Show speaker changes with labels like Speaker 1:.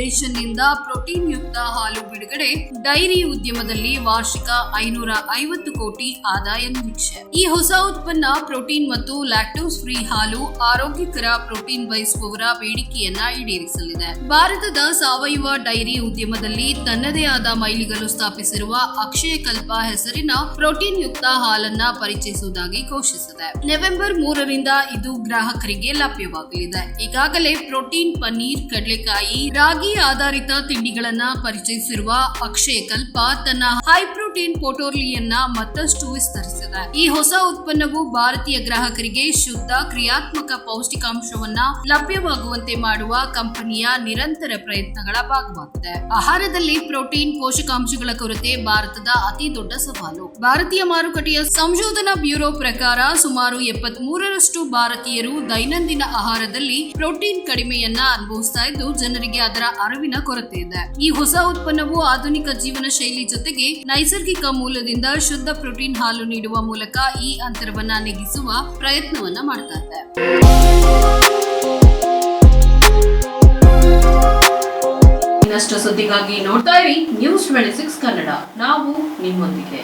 Speaker 1: ಕಲ್ಪ ಫೌಂಡೇಶನ್ನಿಂದ protein ಯುಕ್ತ ಹಾಲು ಬಿಡುಗಡೆ, ಡೈರಿ ಉದ್ಯಮದಲ್ಲಿ ವಾರ್ಷಿಕ ಐನೂರ ಐವತ್ತು ಕೋಟಿ ಆದಾಯ ನಿರೀಕ್ಷೆ. ಈ ಹೊಸ ಉತ್ಪನ್ನ ಪ್ರೋಟೀನ್ ಮತ್ತು ಲ್ಯಾಕ್ಟೋಸ್ ಫ್ರೀ ಹಾಲು ಆರೋಗ್ಯಕರ ಪ್ರೋಟೀನ್ ಬಯಸುವವರ ಬೇಡಿಕೆಯನ್ನ ಈಡೇರಿಸಲಿದೆ. ಭಾರತದ ಸಾವಯವ ಡೈರಿ ಉದ್ಯಮದಲ್ಲಿ ತನ್ನದೇ ಆದ ಮೈಲಿಗಲು ಸ್ಥಾಪಿಸಿರುವ ಅಕ್ಷಯ ಕಲ್ಪ ಹೆಸರಿನ ಪ್ರೋಟೀನ್ ಯುಕ್ತ ಹಾಲನ್ನ ಪರಿಚಯಿಸುವುದಾಗಿ ಘೋಷಿಸಿದೆ. ನವೆಂಬರ್ ಮೂರರಿಂದ ಇದು ಗ್ರಾಹಕರಿಗೆ ಲಭ್ಯವಾಗಲಿದೆ. ಈಗಾಗಲೇ ಪ್ರೋಟೀನ್, ಪನ್ನೀರ್, ಕಡಲೆಕಾಯಿ, ರಾಗಿ ಆಧಾರಿತ ತಿಂಡಿಗಳನ್ನ ಪರಿಚಯಿಸಿರುವ ಅಕ್ಷಯ ಕಲ್ಪ ತನ್ನ ಹೈ ಪ್ರೋಟೀನ್ ಪೋಟೋರ್ಲಿಯನ್ನ ಮತ್ತಷ್ಟು ವಿಸ್ತರಿಸಿದೆ. ಈ ಹೊಸ ಉತ್ಪನ್ನವು ಭಾರತೀಯ ಗ್ರಾಹಕರಿಗೆ ಶುದ್ಧ, ಕ್ರಿಯಾತ್ಮಕ ಪೌಷ್ಟಿಕಾಂಶವನ್ನ ಲಭ್ಯವಾಗುವಂತೆ ಮಾಡುವ ಕಂಪನಿಯ ನಿರಂತರ ಪ್ರಯತ್ನಗಳ ಭಾಗವಾಗಿದೆ. ಆಹಾರದಲ್ಲಿ ಪ್ರೋಟೀನ್ ಪೋಷಕಾಂಶಗಳ ಕೊರತೆ ಭಾರತದ ಅತಿ ದೊಡ್ಡ ಸವಾಲು. ಭಾರತೀಯ ಮಾರುಕಟ್ಟೆಯ ಸಂಶೋಧನಾ ಬ್ಯೂರೋ ಪ್ರಕಾರ ಸುಮಾರು ಎಪ್ಪತ್ತ್ ಮೂರರಷ್ಟು ಭಾರತೀಯರು ದೈನಂದಿನ ಆಹಾರದಲ್ಲಿ ಪ್ರೋಟೀನ್ ಕಡಿಮೆಯನ್ನ ಅನುಭವಿಸ್ತಾ ಇದ್ದು, ಜನರಿಗೆ ಅದರ ಅರಿವಿನ ಕೊರತೆ ಇದೆ. ಈ ಹೊಸ ಉತ್ಪನ್ನವು ಆಧುನಿಕ ಜೀವನ ಶೈಲಿ ಜೊತೆಗೆ ನೈಸರ್ಗಿಕ ಮೂಲದಿಂದ ಶುದ್ಧ ಪ್ರೋಟೀನ್ ಹಾಲು ನೀಡುವ ಮೂಲಕ ಈ ಅಂತರವನ್ನ ನೆಗಿಸುವ ಪ್ರಯತ್ನವನ್ನ ಮಾಡ್ತಾ ಇದೆ ಇನ್ನಷ್ಟು ಸುದ್ದಿಗಾಗಿ ನೋಡ್ತಾ ಇರಿ ನ್ಯೂಸ್ ಟ್ವೆಂಟಿ ಸಿಕ್ಸ್ ಕನ್ನಡ. ನಾವು ನಿಮ್ಮೊಂದಿಗೆ.